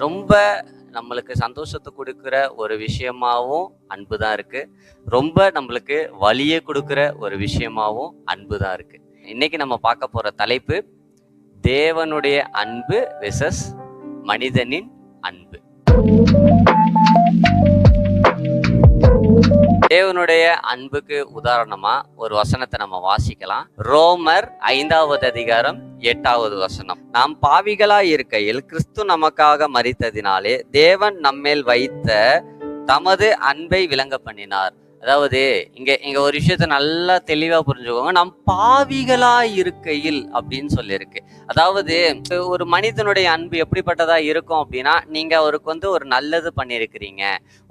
ரொம்ப நம்மளுக்கு சந்தோஷத்தை கொடுக்குற ஒரு விஷயமாகவும் அன்பு தான் இருக்குது ரொம்ப நம்மளுக்கு வலியை கொடுக்குற ஒரு விஷயமாவும் அன்பு தான் இருக்குது இன்னைக்கு நம்ம பார்க்க போகிற தலைப்பு தேவனுடைய அன்பு விசஸ் மனிதனின் அன்பு. தேவனுடைய அன்புக்கு உதாரணமா ஒரு வசனத்தை நம்ம வாசிக்கலாம். ரோமர் ஐந்தாவது அதிகாரம் எட்டாவது வசனம். நாம் பாவிகளா இருக்கையில் கிறிஸ்து நமக்காக மறித்ததினாலே தேவன் நம்மேல் வைத்த தமது அன்பை விளங்க பண்ணினார். அதாவது இங்கே இங்கே ஒரு விஷயத்த நல்லா தெளிவாக புரிஞ்சுக்கோங்க. நாம் பாவிகளாக இருக்கையில் அப்படின்னு சொல்லியிருக்கு. அதாவது ஒரு மனிதனுடைய அன்பு எப்படிப்பட்டதாக இருக்கும் அப்படின்னா நீங்கள் அவருக்கு வந்து ஒரு நல்லது பண்ணியிருக்கிறீங்க.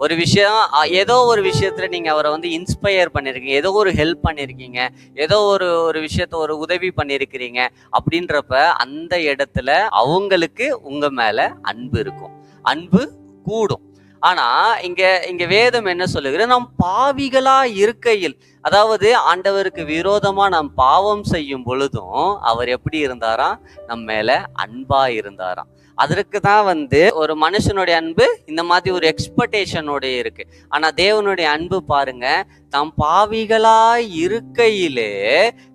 ஒரு விஷயம் ஏதோ ஒரு விஷயத்துல நீங்கள் அவரை வந்து இன்ஸ்பயர் பண்ணியிருக்கீங்க. ஏதோ ஒரு ஹெல்ப் பண்ணியிருக்கீங்க. ஏதோ ஒரு ஒரு விஷயத்த ஒரு உதவி பண்ணியிருக்கிறீங்க. அப்படின்றப்ப அந்த இடத்துல அவங்களுக்கு உங்கள் மேலே அன்பு இருக்கும். அன்பு கூடும். ஆனா இங்க இங்க வேதம் என்ன சொல்லுகிறது? நாம் பாவிகளா இருக்கையில் அதாவது ஆண்டவருக்கு விரோதமா நாம் பாவம் செய்யும் பொழுதும் அவர் எப்படி இருந்தாராம்? நம்ம மேல அன்பா இருந்தாராம். அதற்கு தான் வந்து ஒரு மனுஷனுடைய அன்பு இந்த மாதிரி ஒரு எக்ஸ்பெக்டேஷனோடைய இருக்கு. ஆனா தேவனுடைய அன்பு பாருங்க தாம் பாவிகளா இருக்கையிலே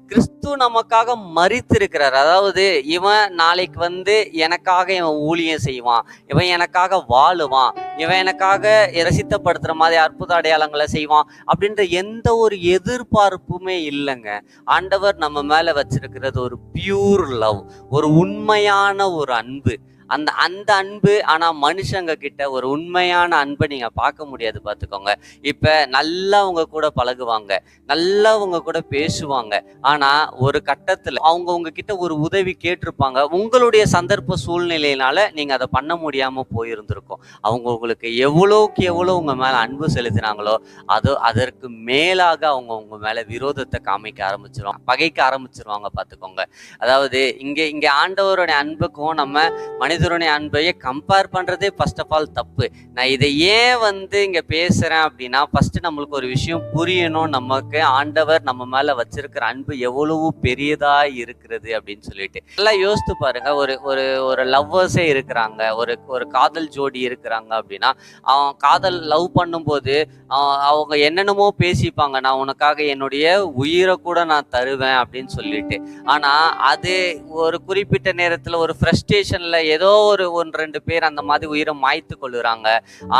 கிறிஸ்து நமக்காக மறித்திருக்கிறார் அதாவது இவன் நாளைக்கு வந்து எனக்காக இவன் ஊழியம் செய்வான். இவன் எனக்காக வாழுவான். இவன் எனக்காக ரசித்தப்படுத்துகிற மாதிரி அற்புத அடையாளங்களை செய்வான் அப்படின்ற எந்த ஒரு எதிர்பார்ப்புமே இல்லைங்க. ஆண்டவர் நம்ம மேலே வச்சிருக்கிறது ஒரு பியூர் லவ் ஒரு உண்மையான ஒரு அன்பு. அந்த அந்த அன்பு ஆனா மனுஷங்க கிட்ட ஒரு உண்மையான அன்பை நீங்க பார்க்க முடியாது பார்த்துக்கோங்க. இப்ப நல்லா அவங்க கூட பழகுவாங்க நல்லா அவங்க கூட பேசுவாங்க. ஆனா ஒரு கட்டத்துல அவங்க உங்ககிட்ட ஒரு உதவி கேட்டிருப்பாங்க. உங்களுடைய சந்தர்ப்ப சூழ்நிலையினால நீங்க அதை பண்ண முடியாம போயிருந்திருக்கும். அவங்க உங்களுக்கு எவ்வளோக்கு எவ்வளோ உங்க மேல அன்பு செலுத்தினாங்களோ அது அதற்கு மேலாக அவங்க உங்க மேல விரோதத்தை காமிக்க ஆரம்பிச்சிருவாங்க பகைக்க ஆரம்பிச்சிருவாங்க பார்த்துக்கோங்க. அதாவது இங்க இங்க ஆண்டவருடைய அன்புக்கும் நம்ம மனிதருடைய அன்பையே கம்பேர் பண்ணுறதே ஃபர்ஸ்ட் ஆஃப் ஆல் தப்பு. நான் இதை ஏன் வந்து இங்கே பேசுகிறேன் அப்படின்னா ஃபஸ்ட்டு நம்மளுக்கு ஒரு விஷயம் புரியணும். நமக்கு ஆண்டவர் நம்ம மேலே வச்சிருக்கிற அன்பு எவ்வளவு பெரியதாக இருக்கிறது அப்படின்னு சொல்லிட்டு. எல்லாம் யோசித்து பாருங்க. ஒரு ஒரு ஒரு லவ்வர்ஸே இருக்கிறாங்க. ஒரு ஒரு காதல் ஜோடி இருக்கிறாங்க அப்படின்னா அவன் காதல் லவ் பண்ணும்போது அவன் அவங்க என்னென்னமோ பேசிப்பாங்க. நான் உனக்காக என்னுடைய உயிரை கூட நான் தருவேன் அப்படின்னு சொல்லிட்டு. ஆனால் அது ஒரு குறிப்பிட்ட நேரத்தில் ஒரு ஃப்ரஸ்ட்ரேஷனில் ஏதோ ஏதோ ஒரு ஒன்று ரெண்டு பேர் அந்த மாதிரி உயிரை மாய்த்து கொள்ளுறாங்க.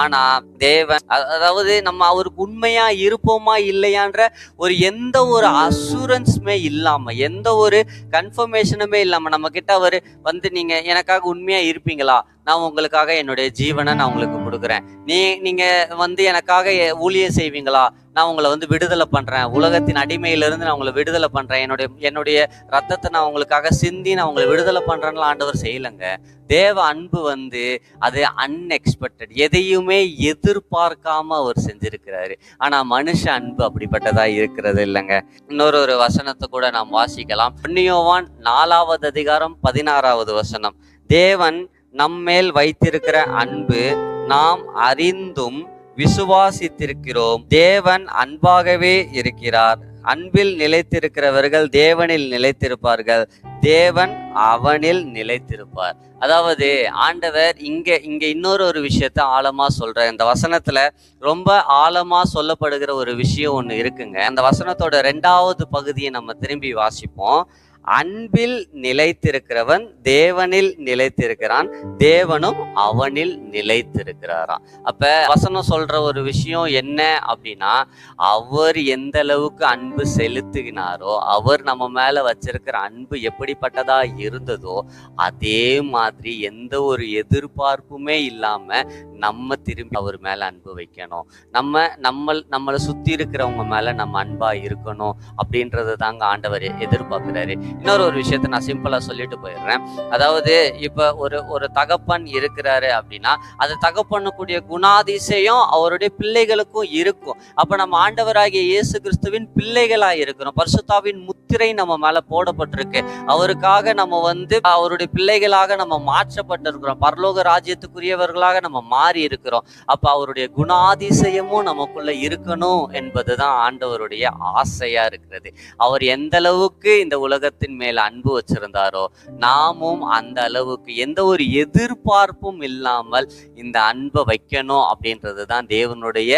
ஆனா தேவன் அதாவது நம்ம அவருக்கு உண்மையா இருப்போமா இல்லையான்ற ஒரு எந்த ஒரு அசூரன்ஸுமே இல்லாம எந்த ஒரு கன்ஃபர்மேஷனுமே இல்லாம நம்ம கிட்ட அவர் வந்து நீங்க எனக்காக உண்மையா இருப்பீங்களா? நான் உங்களுக்காக என்னுடைய ஜீவனை நான் உங்களுக்கு கொடுக்குறேன். நீ நீங்க வந்து எனக்காக ஊழியம் செய்வீங்களா? நான் உங்களை வந்து விடுதலை பண்றேன். உலகத்தின் அடிமையிலிருந்து நான் உங்களை விடுதலை பண்றேன். என்னுடைய என்னுடைய ரத்தத்தை நான் உங்களுக்காக சிந்தி நான் உங்களை விடுதலை பண்றேன்னு ஆண்டவர் செய்யலைங்க. தேவ அன்பு வந்து அது அன்எக்ஸ்பெக்டட் எதையுமே எதிர்பார்க்காம அவர் செஞ்சிருக்கிறாரு. ஆனா மனுஷ அன்பு அப்படிப்பட்டதா இருக்கிறது இல்லைங்க. இன்னொரு ஒரு வசனத்தை கூட நாம் வாசிக்கலாம். புண்ணியோவான் நாலாவது அதிகாரம் பதினாறாவது வசனம். தேவன் நம்மேல் வைத்திருக்கிற அன்பு நாம் அறிந்தும் விசுவாசித்திருக்கிறோம். தேவன் அன்பாகவே இருக்கிறார். அன்பில் நிலைத்திருக்கிறவர்கள் தேவனில் நிலைத்திருப்பார்கள். தேவன் அவனில் நிலைத்திருப்பார். அதாவது ஆண்டவர் இங்க இங்க இன்னொரு ஒரு விஷயத்த ஆழமா சொல்ற இந்த வசனத்துல ரொம்ப ஆழமா சொல்லப்படுகிற ஒரு விஷயம் ஒண்ணு இருக்குங்க. அந்த வசனத்தோட ரெண்டாவது பகுதியை நம்ம திரும்பி வாசிப்போம். அன்பில் நிலைத்திருக்கிறவன் தேவனில் நிலைத்திருக்கிறான் தேவனும் அவனில் நிலைத்திருக்கிறாராம். அப்ப வசனம் சொல்ற ஒரு விஷயம் என்ன அப்படின்னா அவர் எந்த அளவுக்கு அன்பு செலுத்துகினாரோ அவர் நம்ம மேல வச்சிருக்கிற அன்பு எப்படிப்பட்டதா இருந்ததோ அதே மாதிரி எந்த ஒரு எதிர்பார்ப்புமே இல்லாம நம்ம திரும்பி அவர் மேல அன்பு வைக்கணும். நம்ம நம்ம நம்மளை சுத்தி இருக்கிறவங்க மேல நம்ம அன்பா இருக்கணும் அப்படின்றது தாங்க ஆண்டவர் எதிர்பார்க்கிறாரு. இன்னொரு ஒரு விஷயத்த நான் சிம்பிளா சொல்லிட்டு போயிடுறேன். அதாவது இப்ப ஒரு ஒரு தகப்பன் இருக்கிறாரு அப்படின்னா அந்த தகப்பண்ணக்கூடிய குணாதிசயம் அவருடைய பிள்ளைகளுக்கும் இருக்கும். அப்ப நம்ம ஆண்டவராகிய இயேசு கிறிஸ்துவின் பிள்ளைகளா இருக்கிறோம். பரிசுத்தாவின் முத்திரை நம்ம மேல போடப்பட்டிருக்கு. அவருக்காக நம்ம வந்து அவருடைய பிள்ளைகளாக நம்ம மாற்றப்பட்டிருக்கிறோம். பரலோக ராஜ்யத்துக்குரியவர்களாக நம்ம மாறி இருக்கிறோம். அப்ப அவருடைய குணாதிசயமும் நமக்குள்ள இருக்கணும் என்பதுதான் ஆண்டவருடைய ஆசையா இருக்கிறது. அவர் எந்த அளவுக்கு இந்த உலகத்தை உலகத்தின் மேல் அன்பு வச்சிருந்தாரோ நாமும் அந்த அளவுக்கு எந்த ஒரு எதிர்பார்ப்பும் இல்லாமல் இந்த அன்பை வைக்கணும் அப்படின்றது தான் தேவனுடைய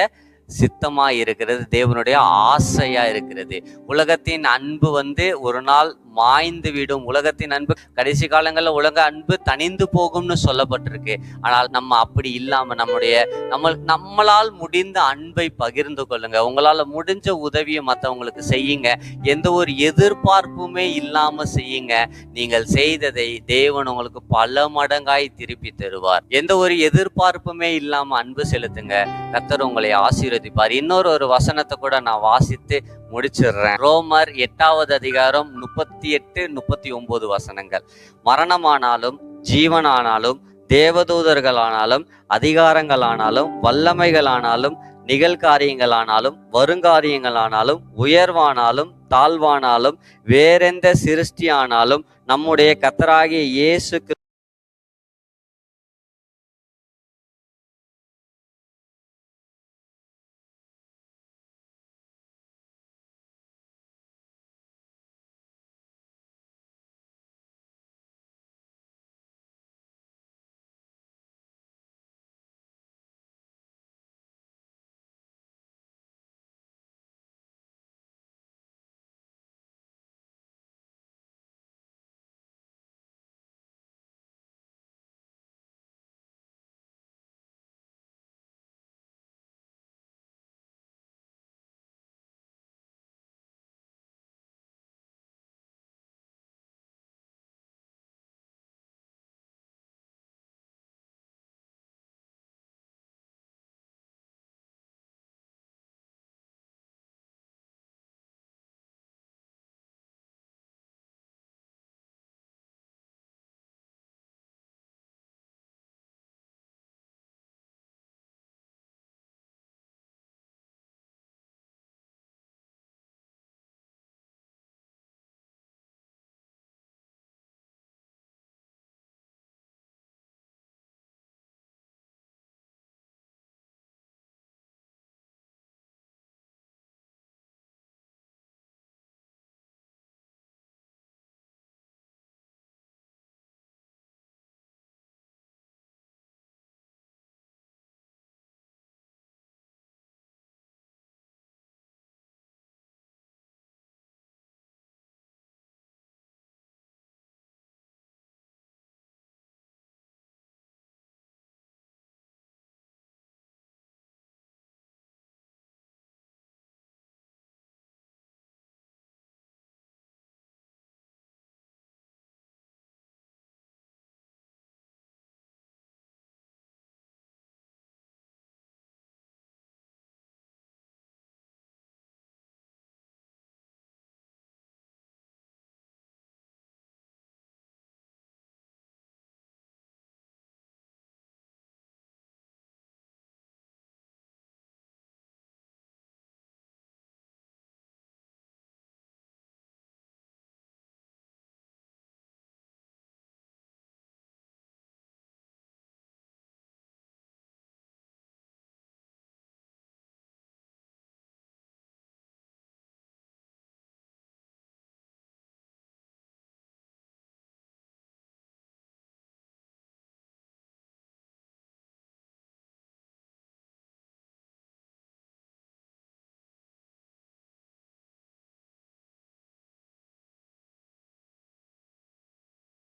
சித்தமா இருக்கிறது தேவனுடைய ஆசையா இருக்கிறது. உலகத்தின் அன்பு வந்து ஒரு நாள் மாய்ந்து விடும் உலகத்தின் அன்பு. கடைசி காலங்களில் உலக அன்பு தணிந்து போகும்னு சொல்லப்பட்டிருக்கு. ஆனால் நம்ம அப்படி இல்லாம நம்முடைய நம்ம நம்மளால் முடிந்த அன்பை பகிர்ந்து கொள்ளுங்க. உங்களால முடிஞ்ச உதவியை மற்றவங்களுக்கு செய்யுங்க. எந்த ஒரு எதிர்பார்ப்புமே இல்லாம செய்யுங்க. நீங்கள் செய்ததை தேவன் உங்களுக்கு பல மடங்காய் திருப்பி தருவார். எந்த ஒரு எதிர்பார்ப்புமே இல்லாம அன்பு செலுத்துங்க. கத்தர் உங்களை ஆசீர்வதிப்பார். இன்னொரு ஒரு வசனத்தை கூட நான் வாசித்து முடிச்சிடுறேன். ரோமர் எட்டாவது அதிகாரம் முப்பத்தி முப்பத்தி எட்டு முப்பத்தி ஒன்பது வசனங்கள். மரணமானாலும் ஜீவனானாலும் தேவதூதர்களானாலும் அதிகாரங்களானாலும் வல்லமைகளானாலும் நிகழ்காரியங்களானாலும் வருங்காரியங்களானாலும் உயர்வானாலும் தாழ்வானாலும் வேறெந்த சிருஷ்டியானாலும் நம்முடைய கத்தராகிய இயேசு